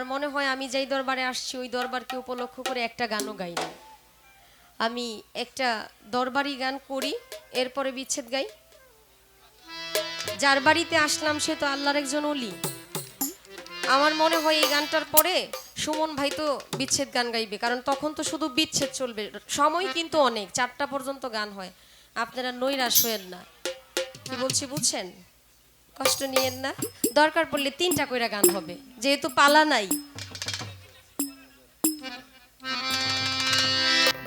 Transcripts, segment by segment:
আমার মনে হয় আমি যেই দরবারে আসছি, ওই দরবারকে উপলক্ষ করে একটা গানও গাইনি আমি একটা দরবারি গান করি, এরপরে বিচ্ছেদ গাই। যার বাড়িতে আসলাম সে তো আল্লাহর একজন অলি আমার মনে হয় এই গানটার পরে সুমন ভাই তো বিচ্ছেদ গান গাইবে, কারণ তখন তো শুধু বিচ্ছেদ চলবে। সময় কিন্তু অনেক, চারটা পর্যন্ত গান হয়। আপনারা নৈরাশ হয়েন না। কি বলছি, বুঝছেন? কষ্ট নিয়েন না। দরকার পড়লে তিনটা কইরা গান হবে। যেহেতু পালা নাই।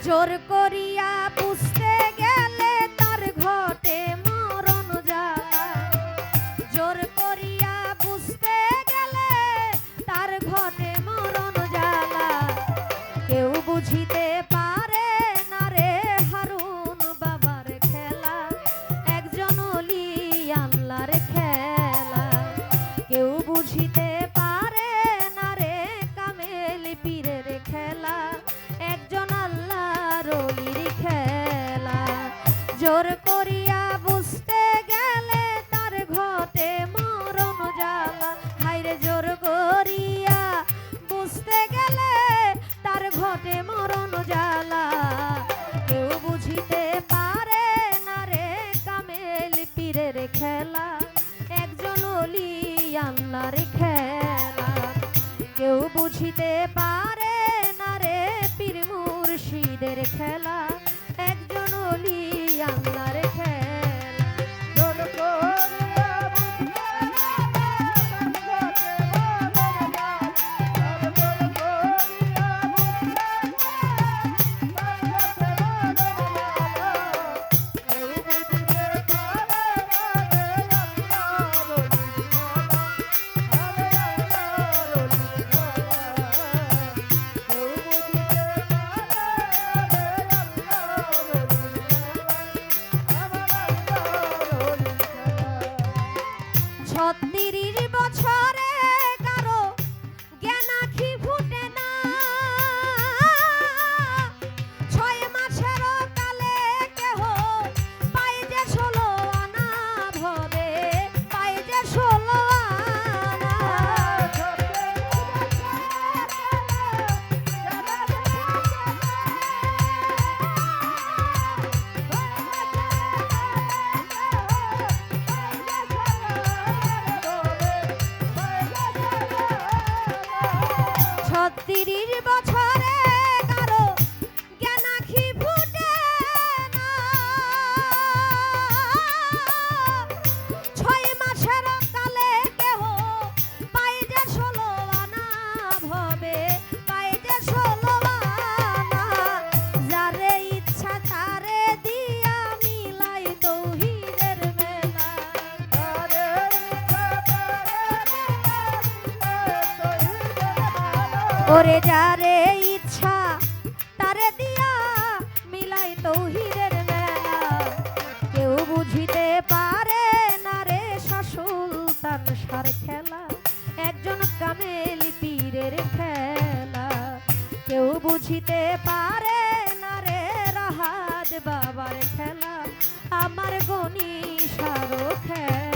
জোর করিয়া পুষতে পীরের খেলা একজন অলি আল্লাহর খেলা। কেউ বুঝিতে পারে না রে পীর মুর্শিদের খেলা। বছরে ওরে যারে ইচ্ছা, তারে দিয়া মিলাই তৌহিদের মেলা। কেউ বুঝিতে পারে না রে শাসুলতান সার খেলা, একজন কামেলি পীরের খেলা। কেউ বুঝিতে পারে না রে রাহাত বাবার খেলা, আমার গনি সারো খেলা।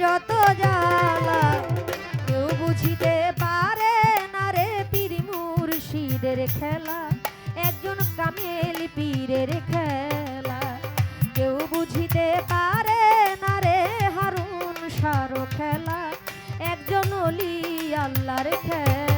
যত জ্বালা। কেউ বুঝিতে পারে না রে পীর মুর্শিদের খেলা। একজন কামেল পীরের খেলা। কেউ বুঝিতে পারে না রে হারুন সারো খেলা। একজন অলি আল্লাহর খেলা।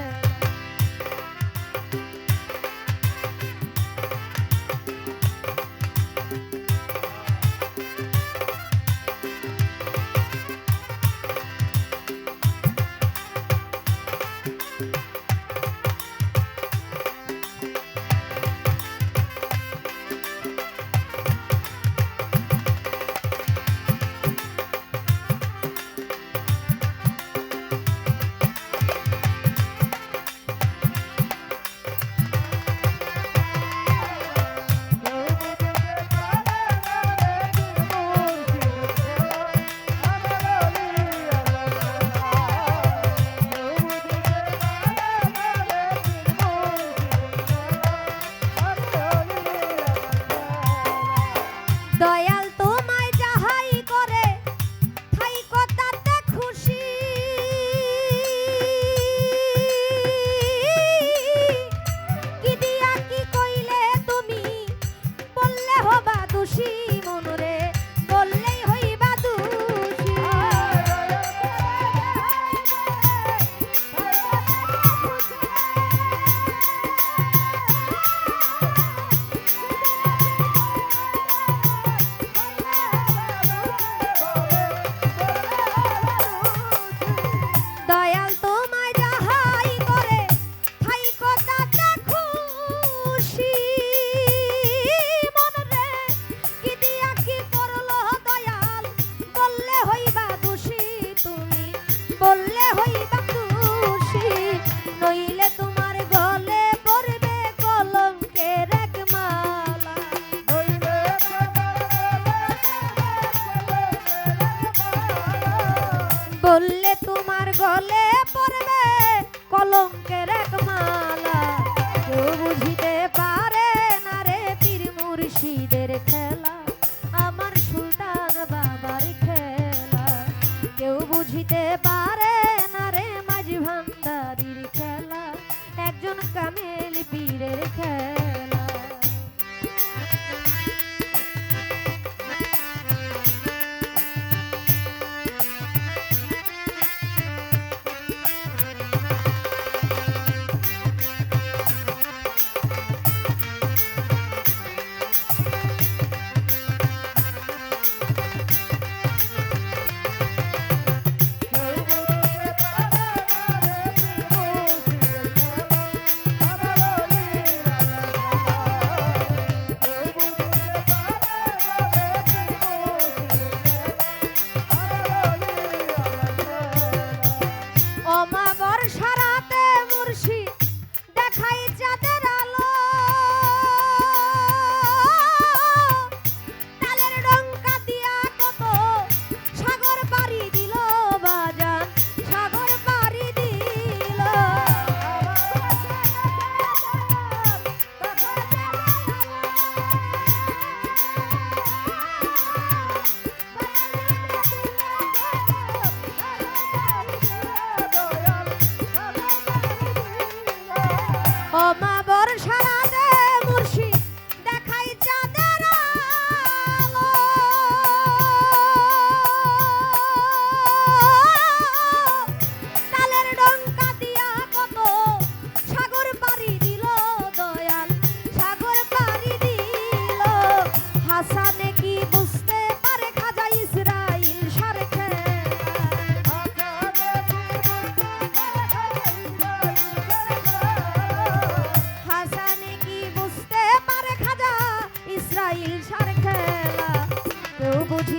বললে হই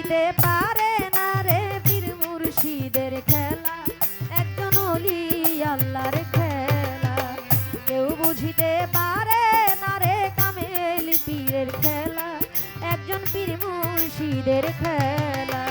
বুঝিতে পারে না রে বীর মুর্শিদের খেলা। একজন অলি আল্লাহর খেলা। কেউ বুঝিতে পারে না রে কামেল পীরের খেলা। একজন পীর মুর্শিদের খেলা।